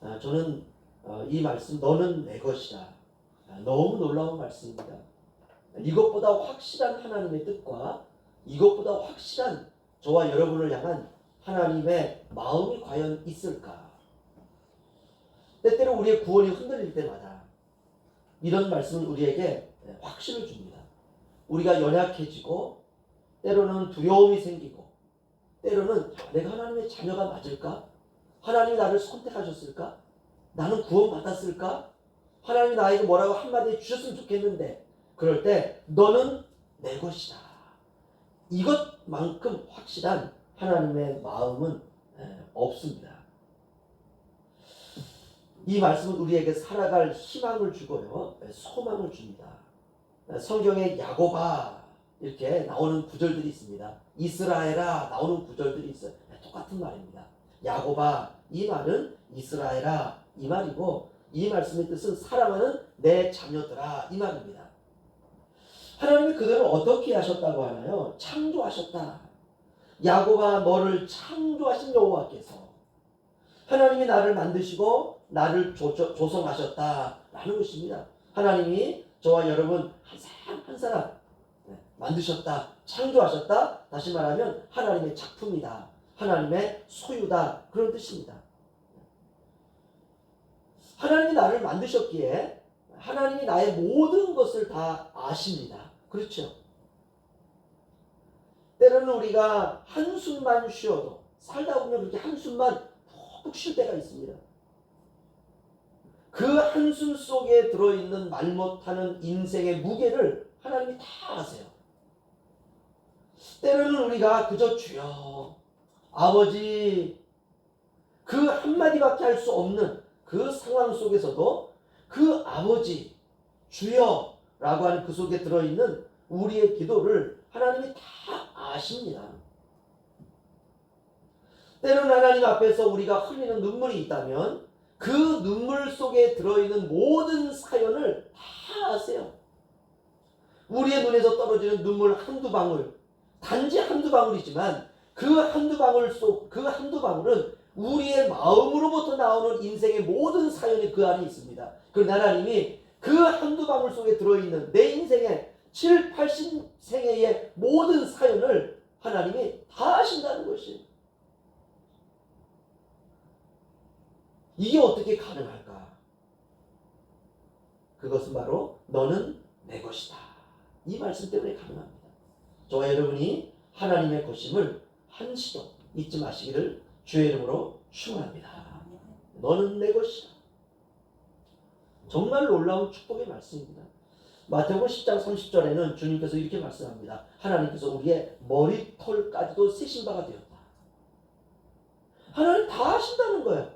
아, 저는 어, 이 말씀 너는 내 것이다. 아, 너무 놀라운 말씀입니다. 이것보다 확실한 하나님의 뜻과 이것보다 확실한 저와 여러분을 향한 하나님의 마음이 과연 있을까? 때때로 우리의 구원이 흔들릴 때마다 이런 말씀은 우리에게 확신을 줍니다. 우리가 연약해지고 때로는 두려움이 생기고 때로는 내가 하나님의 자녀가 맞을까? 하나님이 나를 선택하셨을까? 나는 구원받았을까? 하나님이 나에게 뭐라고 한마디 주셨으면 좋겠는데 그럴 때 너는 내 것이다. 이것만큼 확실한 하나님의 마음은 없습니다. 이 말씀은 우리에게 살아갈 희망을 주고요. 소망을 줍니다. 성경에 야고바 이렇게 나오는 구절들이 있습니다. 이스라엘아 나오는 구절들이 있어요. 똑같은 말입니다. 야고바 이 말은 이스라엘아 이 말이고 이 말씀의 뜻은 사랑하는 내 자녀들아 이 말입니다. 하나님이 그들을 어떻게 하셨다고 하나요? 창조하셨다. 야고바 너를 창조하신 여호와께서 하나님이 나를 만드시고 나를 조, 조, 조성하셨다라는 것입니다. 하나님이 저와 여러분 한 사람 한 사람 네, 만드셨다, 창조하셨다. 다시 말하면 하나님의 작품이다, 하나님의 소유다 그런 뜻입니다. 하나님이 나를 만드셨기에 하나님이 나의 모든 것을 다 아십니다. 그렇죠? 때로는 우리가 한숨만 쉬어도 살다 보면 그렇게 한숨만 푹 쉴 때가 있습니다. 그 한숨 속에 들어있는 말 못하는 인생의 무게를 하나님이 다 아세요. 때로는 우리가 그저 주여 아버지 그 한마디밖에 할 수 없는 그 상황 속에서도 그 아버지 주여 라고 하는 그 속에 들어있는 우리의 기도를 하나님이 다 아십니다. 때로는 하나님 앞에서 우리가 흘리는 눈물이 있다면 그 눈물 속에 들어있는 모든 사연을 다 아세요. 우리의 눈에서 떨어지는 눈물 한두 방울, 단지 한두 방울이지만 그 한두 방울 속, 그 한두 방울은 우리의 마음으로부터 나오는 인생의 모든 사연이 그 안에 있습니다. 그런데 하나님이 그 한두 방울 속에 들어있는 내 인생의 7, 80생애의 모든 사연을 하나님이 다 아신다는 것이 이게 어떻게 가능할까? 그것은 바로 너는 내 것이다. 이 말씀 때문에 가능합니다. 저와 여러분이 하나님의 것임을 한시도 잊지 마시기를 주의 이름으로 축원합니다. 너는 내 것이다. 정말 놀라운 축복의 말씀입니다. 마태복음 10장 30절에는 주님께서 이렇게 말씀합니다. 하나님께서 우리의 머리털까지도 세신 바가 되었다. 하나님 다 하신다는 거예요.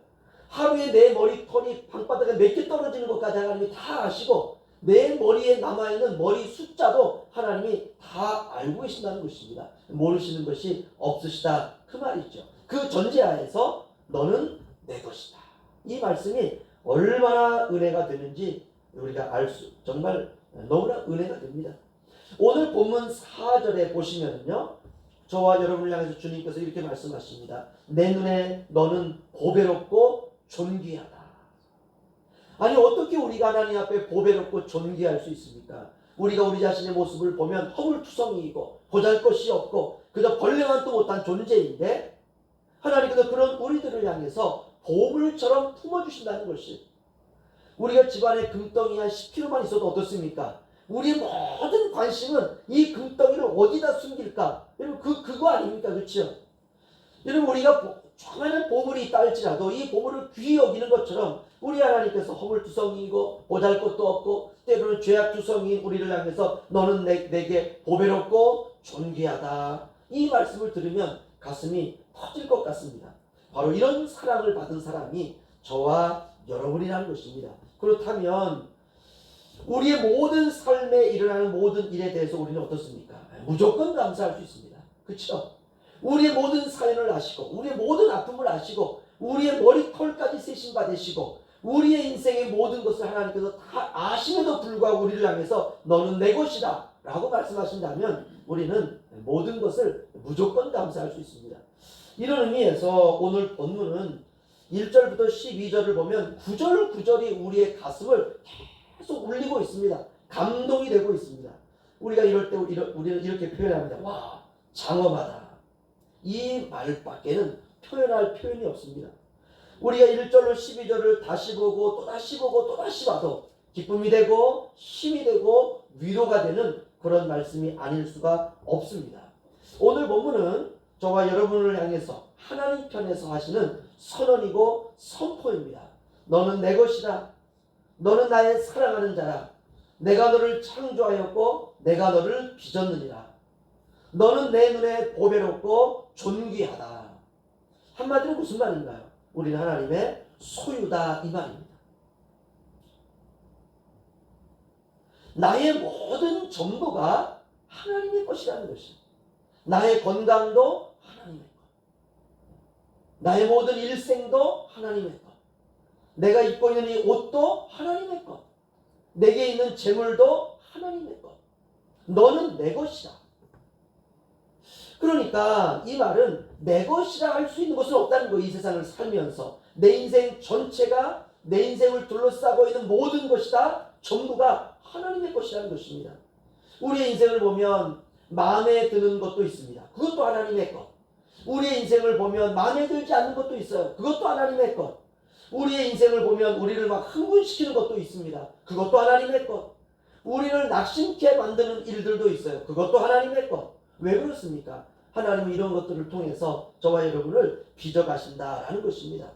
하루에 내 머리털이 방바닥에 몇 개 떨어지는 것까지 하나님이 다 아시고 내 머리에 남아있는 머리 숫자도 하나님이 다 알고 계신다는 것입니다. 모르시는 것이 없으시다. 그 말이죠. 그 전제하에서 너는 내 것이다. 이 말씀이 얼마나 은혜가 되는지 우리가 알 수, 정말 너무나 은혜가 됩니다. 오늘 본문 4절에 보시면요. 저와 여러분을 향해서 주님께서 이렇게 말씀하십니다. 내 눈에 너는 보배롭고 존귀하다. 아니 어떻게 우리가 하나님 앞에 보배롭고 존귀할 수 있습니까? 우리가 우리 자신의 모습을 보면 허물투성이이고 보잘것이 없고 그저 벌레만 또 못한 존재인데 하나님께서 그런 우리들을 향해서 보물처럼 품어주신다는 것이 우리가 집안에 금덩이 한 10kg만 있어도 어떻습니까? 우리의 모든 관심은 이 금덩이를 어디다 숨길까? 여러분 그 그거 아닙니까? 그렇죠? 여러분 우리가 조그마한 보물이 있다 할지라도 이 보물을 귀히 여기는 것처럼 우리 하나님께서 허물투성이고 보잘 것도 없고 때로는 죄악투성이인 우리를 향해서 너는 내, 내게 보배롭고 존귀하다 이 말씀을 들으면 가슴이 터질 것 같습니다. 바로 이런 사랑을 받은 사람이 저와 여러분이라는 것입니다. 그렇다면 우리의 모든 삶에 일어나는 모든 일에 대해서 우리는 어떻습니까? 무조건 감사할 수 있습니다. 그렇죠? 우리의 모든 사연을 아시고 우리의 모든 아픔을 아시고 우리의 머리털까지 세신 받으시고 우리의 인생의 모든 것을 하나님께서 다 아심에도 불구하고 우리를 향해서 너는 내 것이다 라고 말씀하신다면 우리는 모든 것을 무조건 감사할 수 있습니다. 이런 의미에서 오늘 본문은 1절부터 12절을 보면 구절 구절이 우리의 가슴을 계속 울리고 있습니다. 감동이 되고 있습니다. 우리가 이럴 때 우리- 우리는 이렇게 표현합니다. 와, 장엄하다. 이 말밖에는 표현할 표현이 없습니다. 우리가 1절로 12절을 다시 보고 또 다시 보고 또 다시 봐도 기쁨이 되고 힘이 되고 위로가 되는 그런 말씀이 아닐 수가 없습니다. 오늘 본문은 저와 여러분을 향해서 하나님 편에서 하시는 선언이고 선포입니다. 너는 내 것이다. 너는 나의 사랑하는 자라. 내가 너를 창조하였고 내가 너를 빚었느니라. 너는 내 눈에 보배롭고 존귀하다. 한마디로 무슨 말인가요? 우리는 하나님의 소유다 이 말입니다. 나의 모든 전부가 하나님의 것이라는 것입니다. 나의 건강도 하나님의 것. 나의 모든 일생도 하나님의 것. 내가 입고 있는 이 옷도 하나님의 것. 내게 있는 재물도 하나님의 것. 너는 내 것이다. 그러니까 이 말은 내 것이라 할 수 있는 것은 없다는 거예요. 이 세상을 살면서. 내 인생 전체가 내 인생을 둘러싸고 있는 모든 것이 다 전부가 하나님의 것이라는 것입니다. 우리의 인생을 보면 마음에 드는 것도 있습니다. 그것도 하나님의 것. 우리의 인생을 보면 마음에 들지 않는 것도 있어요. 그것도 하나님의 것. 우리의 인생을 보면 우리를 막 흥분시키는 것도 있습니다. 그것도 하나님의 것. 우리를 낙심케 만드는 일들도 있어요. 그것도 하나님의 것. 왜 그렇습니까? 하나님은 이런 것들을 통해서 저와 여러분을 빚어가신다라는 것입니다.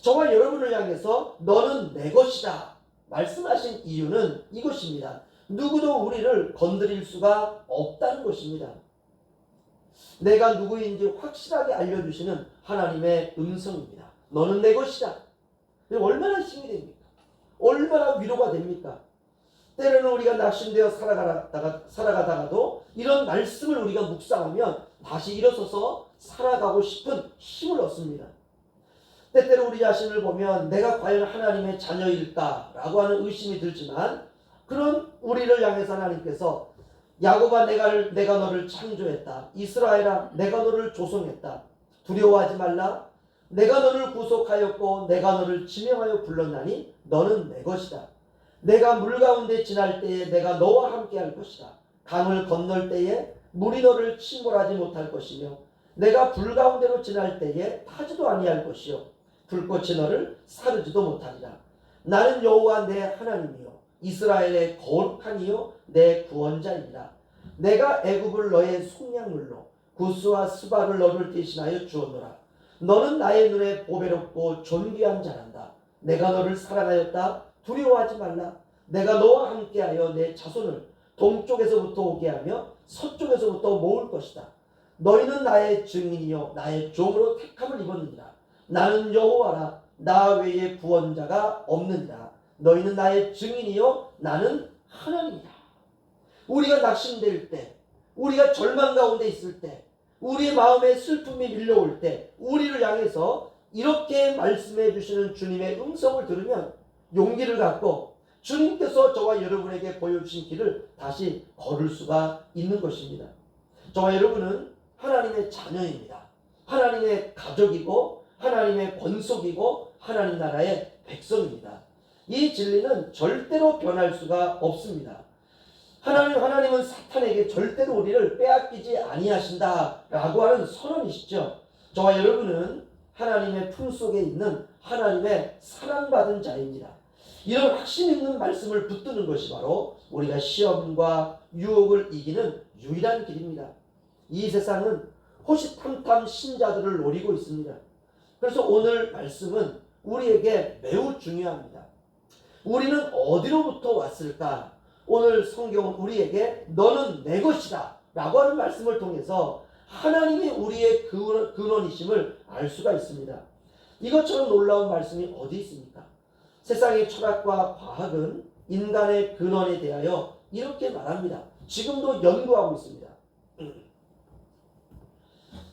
저와 여러분을 향해서 너는 내 것이다 말씀하신 이유는 이것입니다. 누구도 우리를 건드릴 수가 없다는 것입니다. 내가 누구인지 확실하게 알려주시는 하나님의 음성입니다. 너는 내 것이다. 얼마나 힘이 됩니까? 얼마나 위로가 됩니까? 때로는 우리가 낙심되어 살아가다가, 살아가다가도 이런 말씀을 우리가 묵상하면 다시 일어서서 살아가고 싶은 힘을 얻습니다. 때때로 우리 자신을 보면 내가 과연 하나님의 자녀일까라고 하는 의심이 들지만 그런 우리를 향해서 하나님께서 야곱아 내가, 내가 너를 창조했다. 이스라엘아 내가 너를 조성했다. 두려워하지 말라. 내가 너를 구속하였고 내가 너를 지명하여 불렀나니 너는 내 것이다. 내가 물 가운데 지날 때에 내가 너와 함께 할 것이다. 강을 건널 때에 물이 너를 침몰하지 못할 것이며 내가 불 가운데로 지날 때에 타지도 아니할 것이요 불꽃이 너를 사르지도 못하리라. 나는 여호와 내 하나님이요 이스라엘의 거룩한 이요 내 구원자이니라. 내가 애굽을 너의 속량물로 구스와 스바를 너를 대신하여 주었노라. 너는 나의 눈에 보배롭고 존귀한 자란다. 내가 너를 사랑하였다. 두려워하지 말라. 내가 너와 함께하여 내 자손을 동쪽에서부터 오게 하며 서쪽에서부터 모을 것이다. 너희는 나의 증인이요 나의 종으로 택함을 입었느니라. 나는 여호와라. 나 외에 구원자가 없느니라. 너희는 나의 증인이요 나는 하나님이다. 우리가 낙심될 때, 우리가 절망 가운데 있을 때, 우리의 마음에 슬픔이 밀려올 때, 우리를 향해서 이렇게 말씀해 주시는 주님의 음성을 들으면 용기를 갖고 주님께서 저와 여러분에게 보여주신 길을 다시 걸을 수가 있는 것입니다. 저와 여러분은 하나님의 자녀입니다. 하나님의 가족이고 하나님의 권속이고 하나님 나라의 백성입니다. 이 진리는 절대로 변할 수가 없습니다. 하나님 하나님은 사탄에게 절대로 우리를 빼앗기지 아니하신다라고 하는 선언이시죠. 저와 여러분은 하나님의 품 속에 있는 하나님의 사랑받은 자입니다. 이런 확신 있는 말씀을 붙드는 것이 바로 우리가 시험과 유혹을 이기는 유일한 길입니다. 이 세상은 호시탐탐 신자들을 노리고 있습니다. 그래서 오늘 말씀은 우리에게 매우 중요합니다. 우리는 어디로부터 왔을까? 오늘 성경은 우리에게 너는 내 것이다 라고 하는 말씀을 통해서 하나님이 우리의 근원, 근원이심을 알 수가 있습니다. 이것처럼 놀라운 말씀이 어디 있습니까? 세상의 철학과 과학은 인간의 근원에 대하여 이렇게 말합니다. 지금도 연구하고 있습니다.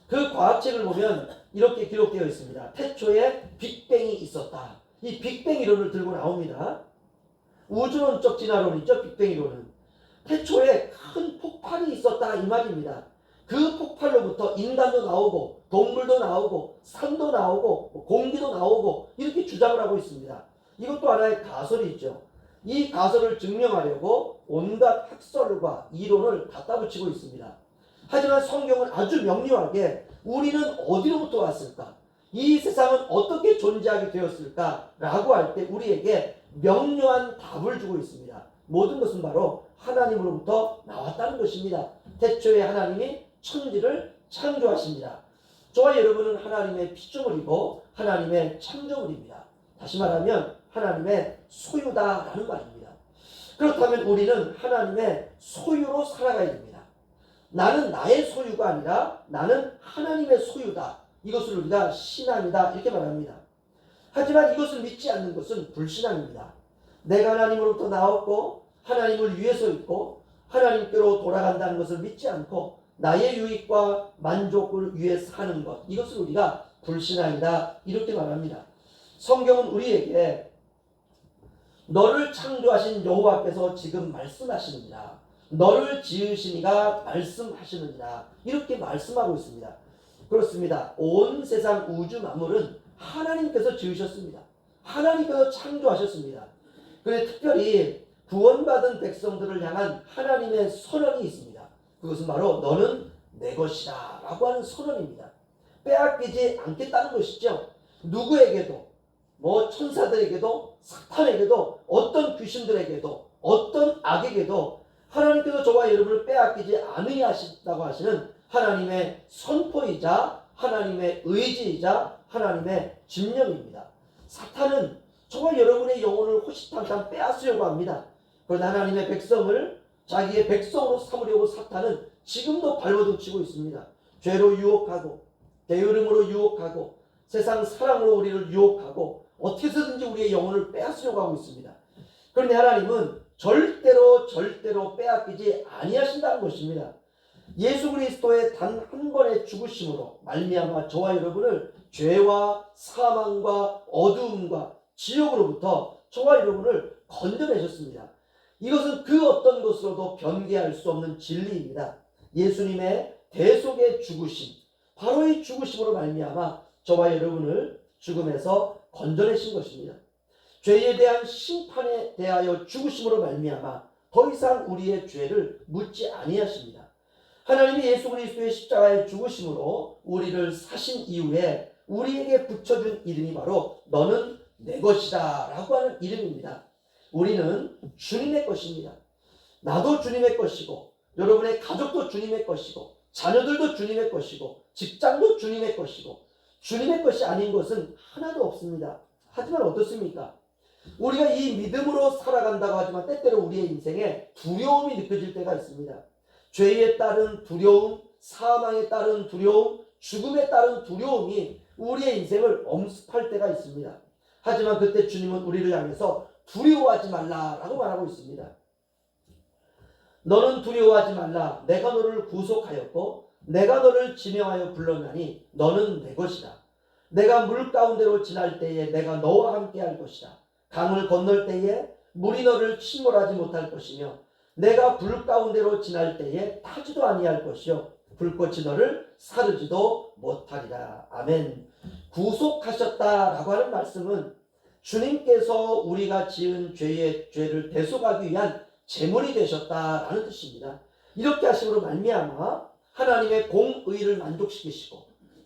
그 과학책을 보면 이렇게 기록되어 있습니다. 태초에 빅뱅이 있었다. 이 빅뱅 이론을 들고 나옵니다. 우주론적 진화론이죠. 빅뱅 이론은. 태초에 큰 폭발이 있었다 이 말입니다. 그 폭발로부터 인간도 나오고 동물도 나오고 산도 나오고 뭐 공기도 나오고 이렇게 주장을 하고 있습니다. 이것도 하나의 가설이죠. 이 가설을 증명하려고 온갖 학설과 이론을 갖다 붙이고 있습니다. 하지만 성경은 아주 명료하게 우리는 어디로부터 왔을까? 이 세상은 어떻게 존재하게 되었을까? 라고 할 때 우리에게 명료한 답을 주고 있습니다. 모든 것은 바로 하나님으로부터 나왔다는 것입니다. 태초에 하나님이 천지를 창조하십니다. 저와 여러분은 하나님의 피조물이고 하나님의 창조물입니다. 다시 말하면 하나님의 소유다라는 말입니다. 그렇다면 우리는 하나님의 소유로 살아가야 됩니다. 나는 나의 소유가 아니라 나는 하나님의 소유다. 이것을 우리가 신앙이다 이렇게 말합니다. 하지만 이것을 믿지 않는 것은 불신앙입니다. 내가 하나님으로부터 나왔고 하나님을 위해서 있고 하나님께로 돌아간다는 것을 믿지 않고 나의 유익과 만족을 위해 사는 것 이것을 우리가 불신앙이다 이렇게 말합니다. 성경은 우리에게 너를 창조하신 여호와께서 지금 말씀하시느니라 너를 지으시니가 말씀하시느니라 이렇게 말씀하고 있습니다. 그렇습니다. 온 세상 우주 만물은 하나님께서 지으셨습니다. 하나님께서 창조하셨습니다. 그런데 특별히 구원받은 백성들을 향한 하나님의 선언이 있습니다. 그것은 바로 너는 내 것이다 라고 하는 선언입니다. 빼앗기지 않겠다는 것이죠. 누구에게도 뭐 천사들에게도 사탄에게도 어떤 귀신들에게도 어떤 악에게도 하나님께서 저와 여러분을 빼앗기지 않으시다고 하시는 하나님의 선포이자 하나님의 의지이자 하나님의 집념입니다. 사탄은 저와 여러분의 영혼을 호시탐탐 빼앗으려고 합니다. 그러나 하나님의 백성을 자기의 백성으로 삼으려고 사탄은 지금도 발버둥 치고 있습니다. 죄로 유혹하고 게으름으로 유혹하고 세상 사랑으로 우리를 유혹하고 어떻게든지 우리의 영혼을 빼앗으려고 하고 있습니다. 그런데 하나님은 절대로 절대로 빼앗기지 아니하신다는 것입니다. 예수 그리스도의 단 한 번의 죽으심으로 말미암아 저와 여러분을 죄와 사망과 어두움과 지옥으로부터 저와 여러분을 건져내셨습니다. 이것은 그 어떤 것으로도 변개할 수 없는 진리입니다. 예수님의 대속의 죽으심, 바로 이 죽으심으로 말미암아 저와 여러분을 죽음에서 건져내신 것입니다. 죄에 대한 심판에 대하여 죽으심으로 말미암아 더 이상 우리의 죄를 묻지 아니하십니다. 하나님이 예수 그리스도의 십자가의 죽으심으로 우리를 사신 이후에 우리에게 붙여준 이름이 바로 너는 내 것이다 라고 하는 이름입니다. 우리는 주님의 것입니다. 나도 주님의 것이고 여러분의 가족도 주님의 것이고 자녀들도 주님의 것이고 직장도 주님의 것이고 주님의 것이 아닌 것은 하나도 없습니다. 하지만 어떻습니까? 우리가 이 믿음으로 살아간다고 하지만 때때로 우리의 인생에 두려움이 느껴질 때가 있습니다. 죄에 따른 두려움, 사망에 따른 두려움, 죽음에 따른 두려움이 우리의 인생을 엄습할 때가 있습니다. 하지만 그때 주님은 우리를 향해서 두려워하지 말라라고 말하고 있습니다. 너는 두려워하지 말라. 내가 너를 구속하였고 내가 너를 지명하여 불렀나니 너는 내 것이다. 내가 물 가운데로 지날 때에 내가 너와 함께 할 것이다. 강을 건널 때에 물이 너를 침몰하지 못할 것이며 내가 불 가운데로 지날 때에 타지도 아니할 것이요 불꽃이 너를 사르지도 못하리라. 아멘. 구속하셨다라고 하는 말씀은 주님께서 우리가 지은 죄의 죄를 대속하기 위한 제물이 되셨다라는 뜻입니다. 이렇게 하심으로 말미암아 하나님의 공의를 만족시키시고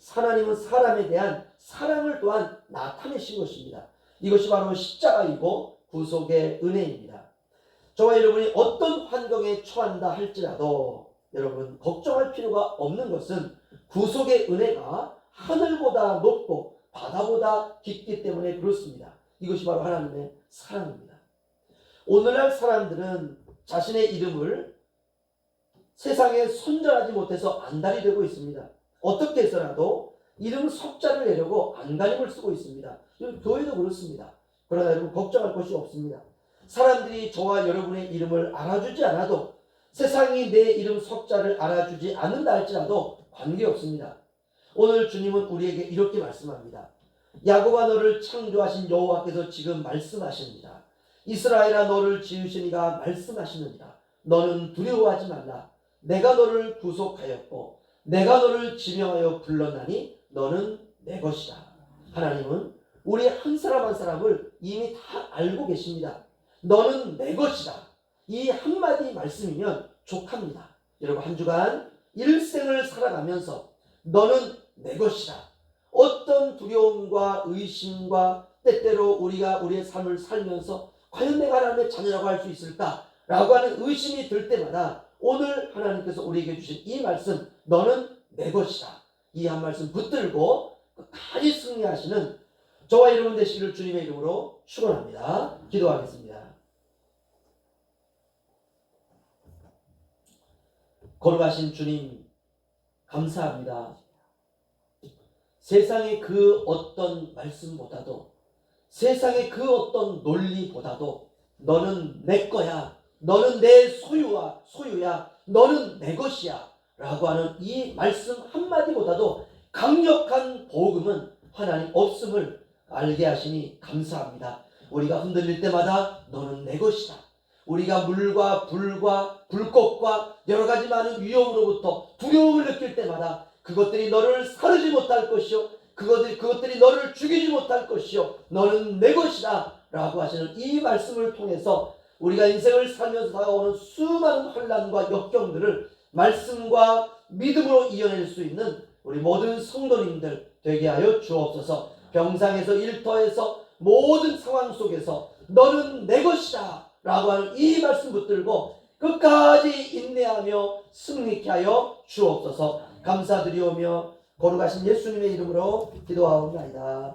하나님은 사람에 대한 사랑을 또한 나타내신 것입니다. 이것이 바로 십자가이고 구속의 은혜입니다. 저와 여러분이 어떤 환경에 처한다 할지라도 여러분 걱정할 필요가 없는 것은 구속의 은혜가 하늘보다 높고 바다보다 깊기 때문에 그렇습니다. 이것이 바로 하나님의 사랑입니다. 오늘날 사람들은 자신의 이름을 세상에 손절하지 못해서 안달이 되고 있습니다. 어떻게 해서라도 이름 석자를 내려고 안간힘을 쓰고 있습니다. 교회도 그렇습니다. 그러나 여러분 걱정할 것이 없습니다. 사람들이 저와 여러분의 이름을 알아주지 않아도 세상이 내 이름 석자를 알아주지 않는다 할지라도 관계없습니다. 오늘 주님은 우리에게 이렇게 말씀합니다. 야곱아 너를 창조하신 여호와께서 지금 말씀하십니다. 이스라엘아 너를 지으시니가 말씀하시느니라. 너는 두려워하지 말라. 내가 너를 구속하였고 내가 너를 지명하여 불렀나니 너는 내 것이다. 하나님은 우리 한 사람 한 사람을 이미 다 알고 계십니다. 너는 내 것이다. 이 한마디 말씀이면 족합니다. 여러분 한 주간 일생을 살아가면서 너는 내 것이다. 어떤 두려움과 의심과 때때로 우리가 우리의 삶을 살면서 과연 내가 하나님의 자녀라고 할 수 있을까? 라고 하는 의심이 들 때마다 오늘 하나님께서 우리에게 주신 이 말씀 너는 내 것이다. 이 한 말씀 붙들고 끝까지 승리하시는 저와 여러분 되시기를 주님의 이름으로 축원합니다. 기도하겠습니다. 거룩하신 주님 감사합니다. 세상의 그 어떤 말씀보다도 세상의 그 어떤 논리보다도 너는 내 거야. 너는 내 소유와 소유야. 너는 내 것이야. 라고 하는 이 말씀 한마디보다도 강력한 복음은 하나님 없음을 알게 하시니 감사합니다. 우리가 흔들릴 때마다 너는 내 것이다. 우리가 물과 불과 불꽃과 여러 가지 많은 위험으로부터 두려움을 느낄 때마다 그것들이 너를 사르지 못할 것이요 그것들이 그것들이 너를 죽이지 못할 것이요 너는 내 것이다 라고 하시는 이 말씀을 통해서 우리가 인생을 살면서 다가오는 수많은 환란과 역경들을 말씀과 믿음으로 이겨낼 수 있는 우리 모든 성도님들 되게 하여 주옵소서 병상에서 일터에서 모든 상황 속에서 너는 내 것이다 라고 하는 이 말씀 붙들고 끝까지 인내하며 승리케 하여 주옵소서 감사드리오며 거룩하신 예수님의 이름으로 기도하옵나이다.